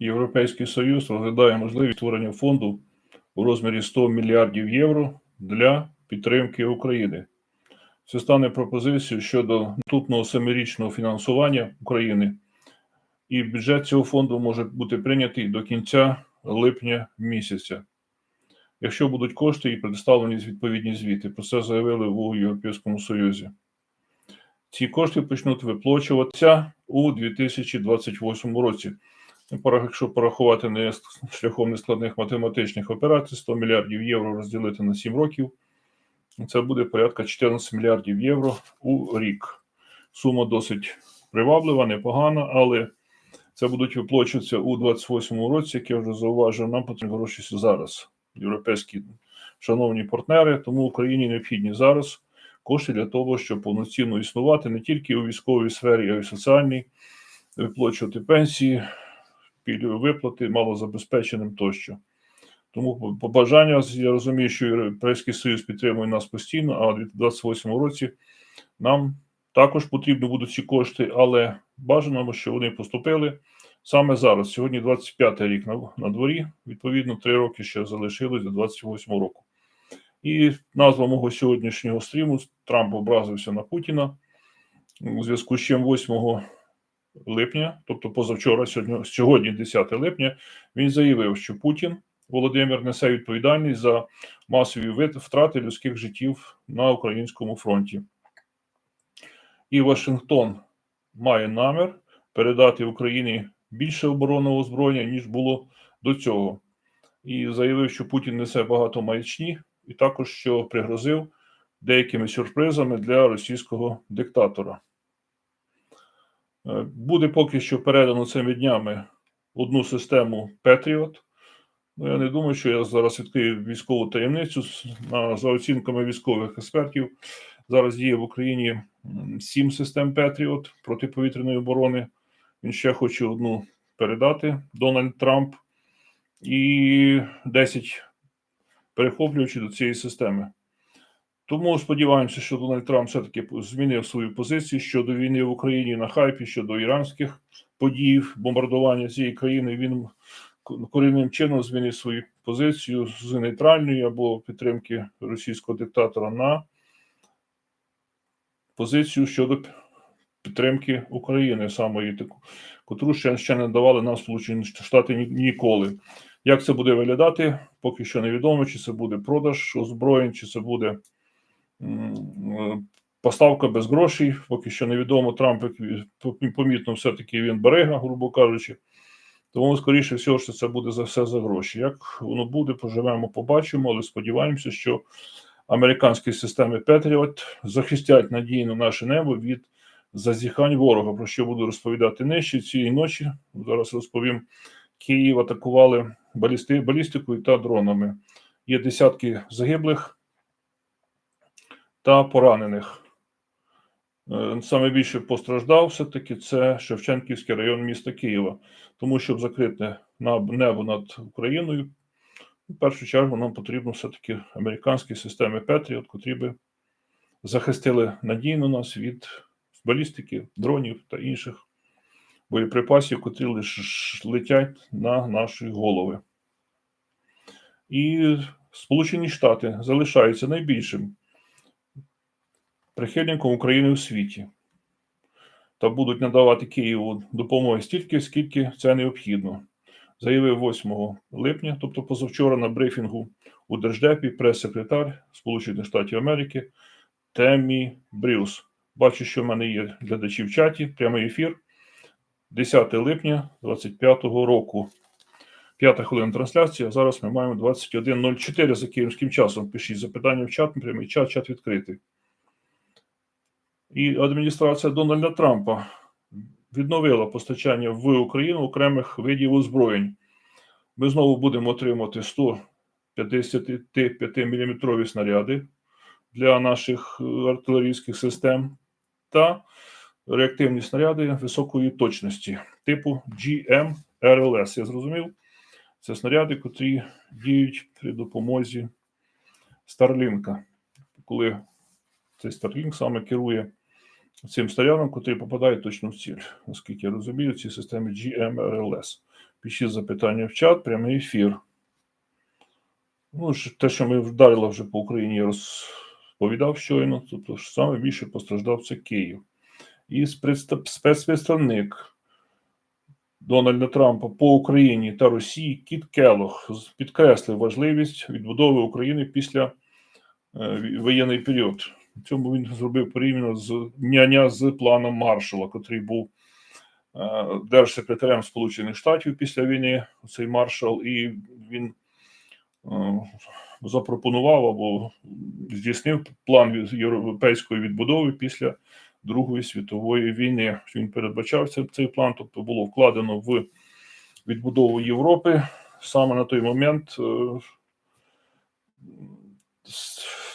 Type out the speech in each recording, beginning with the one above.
Європейський Союз розглядає можливість створення фонду у розмірі 100 мільярдів євро для підтримки України. Це стане пропозицією щодо наступного семирічного фінансування України, і бюджет цього фонду може бути прийнятий до кінця липня місяця. Якщо будуть кошти і предоставлені відповідні звіти, про це заявили у Європейському Союзі. Ці кошти почнуть виплачуватися у 2028 році. Якщо порахувати не шляхом нескладних математичних операцій, 100 мільярдів євро розділити на 7 років, це буде порядка 14 мільярдів євро у рік. Сума досить приваблива, непогана, але це будуть виплачуватися у 28 році, як я вже зауважив, нам потрібні гроші зараз. Європейські шановні партнери, тому Україні необхідні зараз кошти для того, щоб повноцінно існувати не тільки у військовій сфері, а й у соціальній, виплачувати пенсії, виплати малозабезпеченим тощо. Тому побажання, я розумію, що Європейський Союз підтримує нас постійно, а у 2028 році нам також потрібні будуть ці кошти, але бажано, що вони поступили саме зараз. Сьогодні 25 й рік на, на дворі, відповідно, три роки ще залишилось до 28 року. І назва мого сьогоднішнього стріму Трамп образився на Путіна у зв'язку з чим 8 липня, тобто позавчора, сьогодні, сьогодні 10 липня, він заявив, що Путін Володимир несе відповідальність за масові втрати людських життів на українському фронті. І Вашингтон має намір передати Україні більше оборонного озброєння, ніж було до цього. І заявив, що Путін несе багато маячні, і також що пригрозив деякими сюрпризами для російського диктатора. Е, Буде поки що передано цими днями одну систему Петріот. Ну, я не думаю, що я зараз відкрию військову таємницю. За оцінками військових експертів, зараз діє в Україні сім систем Петріот протиповітряної оборони. Він ще хоче одну передати Дональд Трамп і 10 перехоплюючи до цієї системи. Тому сподіваємося, що Дональд Трамп все-таки змінив свою позицію щодо війни в Україні на хайпі, щодо іранських подій, бомбардування цієї країни. Він корінним чином змінив свою позицію з нейтральної або підтримки російського диктатора на позицію щодо підтримки України, самої таку, котру ще, ще не давали нам Сполучені Штати ні- ніколи. Як це буде виглядати, поки що невідомо, чи це буде продаж озброєнь, чи це буде поставка без грошей. Поки що невідомо. Трамп помітно, все-таки він берега, грубо кажучи. Тому, скоріше всього, що це буде за все за гроші. Як воно буде, поживемо, побачимо, але сподіваємося, що американські системи Петріот захистять надійно наше небо від зазіхань ворога, про що буду розповідати нижче цієї ночі. Зараз розповім. Київ атакували балісти, балістикою та дронами. Є десятки загиблих та поранених. Е, Саме більше постраждав все-таки це Шевченківський район міста Києва. Тому, щоб закрити небо над Україною, в першу чергу нам потрібно все-таки американські системи Петріот, котрі би захистили надійно нас від балістики, дронів та інших боєприпасів, котрі лише летять на наші голови. І Сполучені Штати залишаються найбільшим прихильником України у світі та будуть надавати Києву допомоги стільки, скільки це необхідно. Заявив 8 липня, тобто позавчора на брифінгу у Держдепі прес-секретар Сполучених Штатів Америки Темі Брюс. Бачу, що в мене є глядачі в чаті, прямий ефір. 10 липня 2025 року. П'ята хвилина трансляції. а Зараз ми маємо 21.04 за київським часом. Пишіть запитання в чат, прямий чат, чат відкритий. І адміністрація Дональда Трампа відновила постачання в Україну окремих видів озброєнь. Ми знову будемо отримати 155 мм снаряди для наших е, артилерійських систем та реактивні снаряди високої точності типу GM-RLS. Я зрозумів? Це снаряди, котрі діють при допомозі Старлінка. Коли цей Старлінк саме керує цим снарядом, котрий попадає точно в ціль. Наскільки я розумію, ці системи GMRLS. Пишіть запитання в чат, прямий ефір. Ну, те, що ми вдарили вже по Україні, я розповідав щойно, тобто ж саме більше постраждав це Київ. І спецпредстав- спецпредставник Дональда Трампа по Україні та Росії Кіт Келох підкреслив важливість відбудови України після е, воєнний період. Цьому він зробив порівняно з няння з планом Маршала, котрий був е, держсекретарем Сполучених Штатів після війни, цей маршал, і він е, запропонував або здійснив план європейської відбудови після Другої світової війни. Він передбачав цей, цей план, тобто було вкладено в відбудову Європи саме на той момент.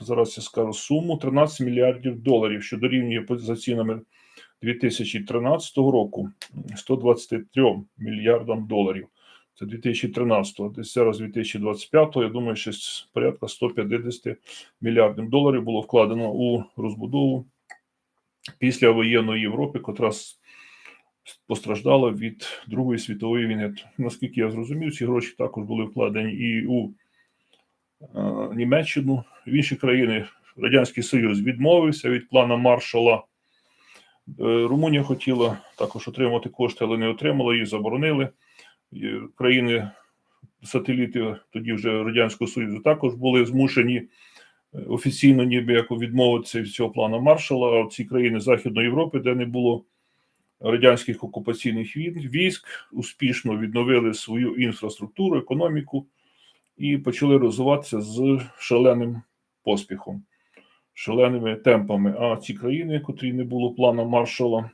Зараз я скажу суму 13 мільярдів доларів, що дорівнює за цінами 2013 року 123 мільярдам доларів. Це 2013, десь зараз 2025, я думаю, щось порядка 150 мільярдів доларів було вкладено у розбудову після воєнної Європи, котра постраждала від Другої світової війни. Наскільки я зрозумів, ці гроші також були вкладені і у Німеччину, в інші країни. Радянський Союз відмовився від плану Маршала. Е, Румунія хотіла також отримати кошти, але не отримала, її заборонили. Країни сателіти тоді вже Радянського Союзу також були змушені е, офіційно ніби як відмовитися від цього плану Маршала. А ці країни Західної Європи, де не було радянських окупаційних вій- військ, успішно відновили свою інфраструктуру, економіку і почали розвиватися з шаленим поспіхом, шаленими темпами. А ці країни, котрі не було плану Маршала,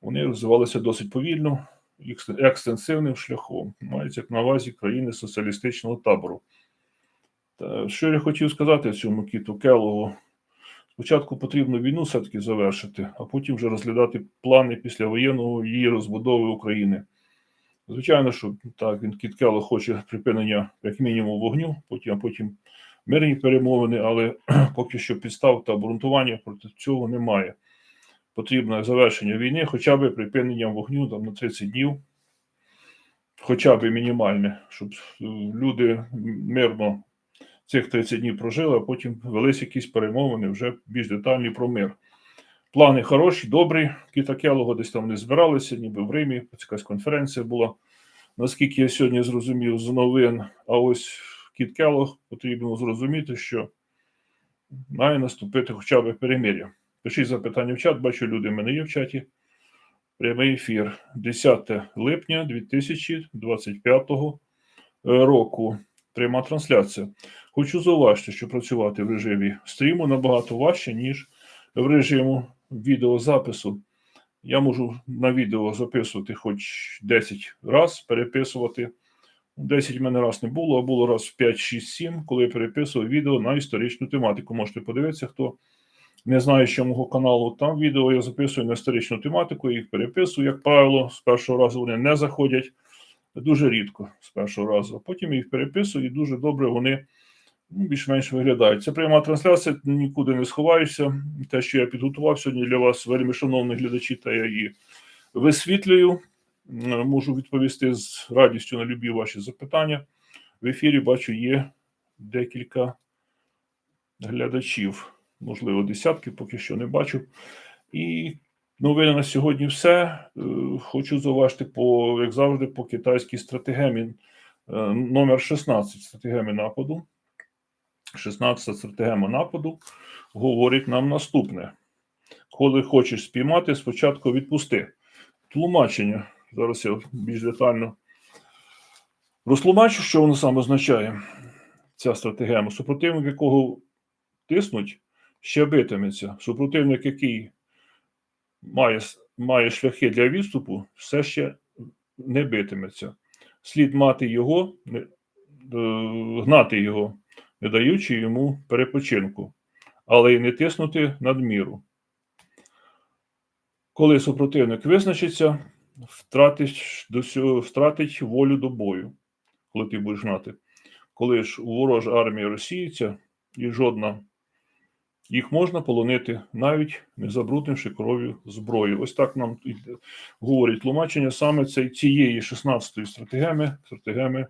вони розвивалися досить повільно, екстенсивним шляхом. Мається на увазі країни соціалістичного табору. Та що я хотів сказати цьому кіту Келлогу? Спочатку потрібно війну все-таки завершити, а потім вже розглядати плани післявоєнного її розбудови України. Звичайно, що так, він Кіт Келлог хоче припинення як мінімум вогню, потім, потім мирні перемовини, але поки що підстав та обґрунтування проти цього немає. Потрібне завершення війни, хоча б припиненням вогню там, на 30 днів, хоча б мінімальне, щоб е, люди мирно цих 30 днів прожили, а потім велись якісь перемовини вже більш детальні про мир. Плани хороші, добрі. Кіта Келлога десь там не збиралися, ніби в Римі, якась конференція була. Наскільки я сьогодні зрозумів з новин, а ось Кіт Келлог потрібно зрозуміти, що має наступити хоча б перемир'я. Пишіть запитання в чат, бачу, люди в мене є в чаті. Прямий ефір 10 липня 2025 року. Пряма трансляція. Хочу зауважити, що працювати в режимі стріму набагато важче, ніж в режиму відеозапису. Я можу на відео записувати хоч 10 раз, переписувати. 10 в мене раз не було, а було раз в 5, 6, 7, коли я переписував відео на історичну тематику. Можете подивитися, хто не знає, що мого каналу. Там відео я записую на історичну тематику, їх переписую, як правило, з першого разу вони не заходять дуже рідко з першого разу. А потім їх переписую, і дуже добре вони більш-менш виглядають. Це пряма трансляція, нікуди не сховаєшся. Те, що я підготував сьогодні для вас, вельми шановні глядачі, та я її висвітлюю. Можу відповісти з радістю на любі ваші запитання. В ефірі бачу, є декілька глядачів, можливо, десятки, поки що не бачу. І новини на сьогодні все. Е, Хочу зауважити, по, як завжди, по китайській стратегемі е, номер 16 стратегеми нападу. 16 стратегема нападу говорить нам наступне: коли хочеш спіймати, спочатку відпусти. Тлумачення. Зараз я більш детально розтлумачу, що воно саме означає. Ця стратегема. Супротивник, якого тиснуть, ще битиметься. Супротивник, який має, має шляхи для відступу, все ще не битиметься. Слід мати його, е, гнати його, не даючи йому перепочинку, але й не тиснути надміру. Коли супротивник визначиться, втратить, втратить волю до бою, коли ти будеш гнати. Коли ж у ворожа армія розсіється і жодна їх можна полонити, навіть не забруднивши кров'ю зброю. Ось так нам говорить тлумачення саме цієї 16-ї стратегеми, стратегеми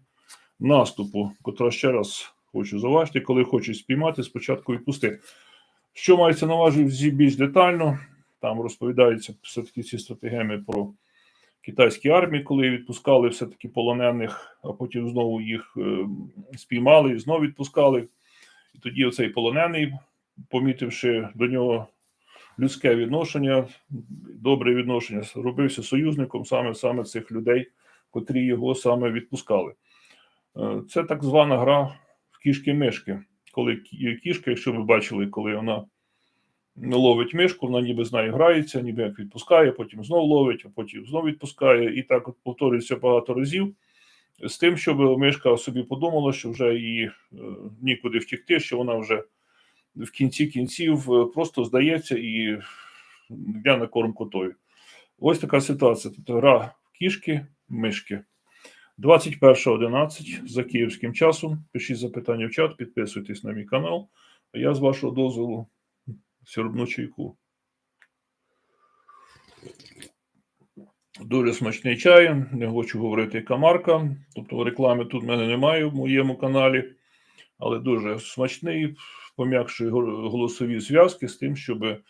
наступу, котра ще раз хочу зауважити, коли хочуть спіймати, спочатку відпусти. Що мається на увазі більш детально? Там розповідається все-таки ці стратегеми про китайські армії, коли відпускали все-таки полонених, а потім знову їх е, спіймали і знову відпускали. І тоді оцей полонений, помітивши до нього людське відношення, добре відношення, робився союзником саме, саме цих людей, котрі його саме відпускали. Е, Це так звана гра кішки-мишки. Коли кішка, якщо ви бачили, коли вона ловить мишку, вона ніби з нею грається, ніби як відпускає, потім знову ловить, а потім знову відпускає. І так повторюється багато разів. З тим, щоб мишка собі подумала, що вже її е, нікуди втікти, що вона вже в кінці кінців е, просто здається і йде на корм котою. Ось така ситуація. Тут гра кішки, мишки. 21.11 за київським часом. Пишіть запитання в чат, підписуйтесь на мій канал. А я з вашого дозволу сьорбну чайку. Дуже смачний чай. Не хочу говорити, яка марка. Тобто реклами тут в мене немає в моєму каналі, але дуже смачний, пом'якшує голосові зв'язки з тим, щоб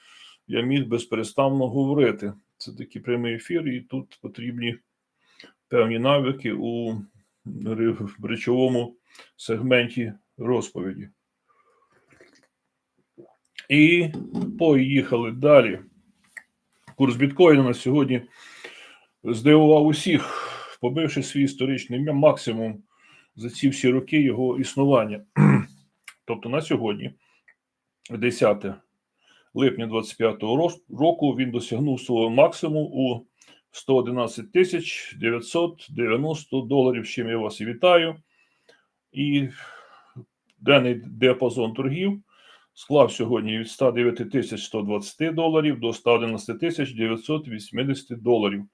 я міг безперестанно говорити. Це такий прямий ефір, і тут потрібні певні навики у речовому сегменті розповіді. І поїхали далі. Курс біткоїна на сьогодні здивував усіх, побивши свій історичний максимум за ці всі роки його існування. Тобто на сьогодні, 10 липня 25 року, він досягнув свого максимуму у 111 тисяч 990 доларів. Чим я вас і вітаю. І денний діапазон торгів склав сьогодні від 109 тисяч 120 доларів до 111 тисяч 980 доларів.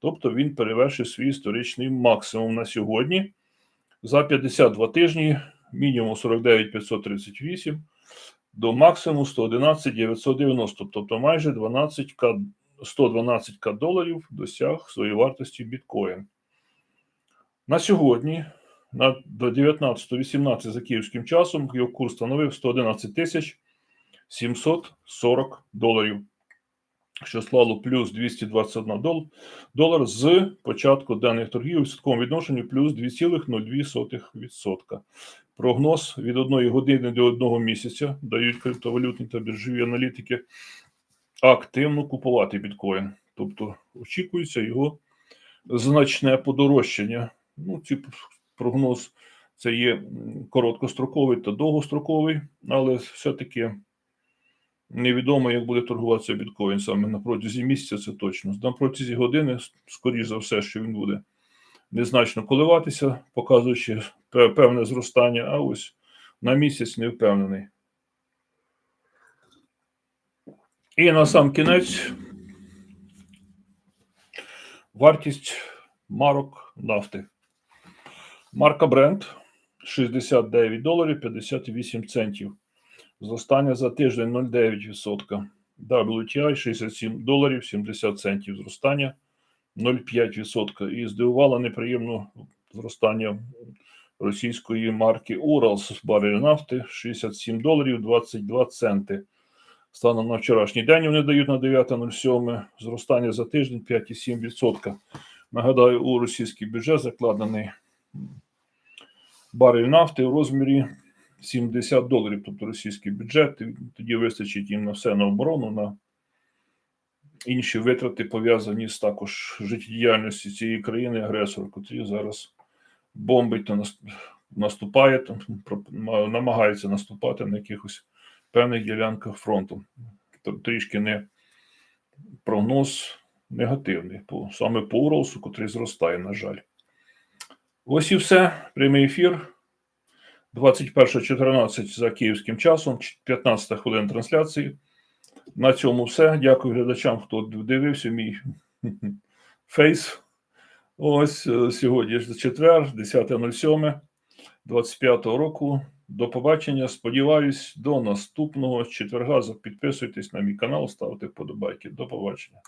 Тобто він перевершив свій історичний максимум на сьогодні. За 52 тижні мінімум 49 538 до максимуму 111 990, тобто майже 12. 112 доларів досяг своєї вартості біткоін. На сьогодні, на 19-18 за київським часом, його курс становив 111 тисяч 740 доларів, що склало плюс 221 дол долар з початку даних торгів у відсотковому відношенню плюс 2,02%. Прогноз від одної години до одного місяця дають криптовалютні та біржові аналітики активно купувати біткоін. Тобто очікується його значне подорожчання. Ну, ці прогноз це є короткостроковий та довгостроковий, але все-таки невідомо, як буде торгуватися біткоін саме на протязі місяця, це точно. На протязі години, скоріш за все, що він буде незначно коливатися, показуючи певне зростання, а ось на місяць не впевнений. І на сам кінець вартість марок нафти. Марка Brent 69 доларів 58 центів. Зростання за тиждень 0,9%. WTI 67 доларів 70 центів. Зростання 0,5%. І здивувало неприємно зростання російської марки Уралс барель нафти 67 доларів 22 центи. Станом на вчорашній день вони дають на 9.07 зростання за тиждень 5,7%. Нагадаю, у російський бюджет закладений барель нафти у розмірі 70 доларів, тобто російський бюджет. Тоді вистачить їм на все на оборону, на інші витрати пов'язані з також життєдіяльністю цієї країни агресора, котрі зараз бомбить та наступає, намагається наступати на якихось певних ділянках фронту. Трішки не прогноз негативний, саме по Уралсу, котрий зростає, на жаль. Ось і все. Прямий ефір. 21.14 за київським часом, 15 хвилин трансляції. На цьому все. Дякую глядачам, хто дивився мій фейс. Ось е, сьогодні ж четвер, 10.07 25 року. До побачення. Сподіваюсь, до наступного четверга. Підписуйтесь на мій канал, ставте вподобайки. До побачення.